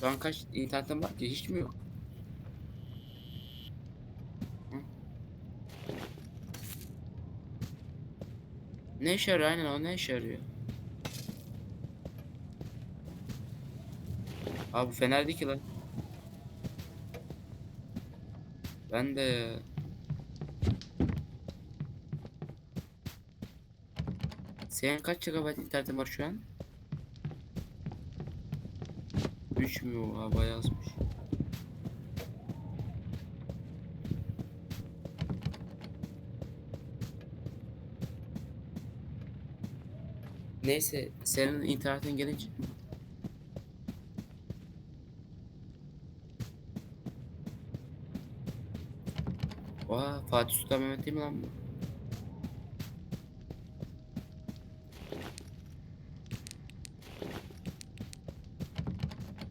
Şu an kaç internetim var ki? Hiç mi yok? Ne işe yarıyor? Aynen o ne işe yarıyor? Abi bu fener değil ki lan. Ben de Senin kaç GB internetin var şu an? 3 mü o? Ha bayağı azmış. Neyse senin internetin gelince Oha Fatih Sultan Mehmet değil mi lan bu?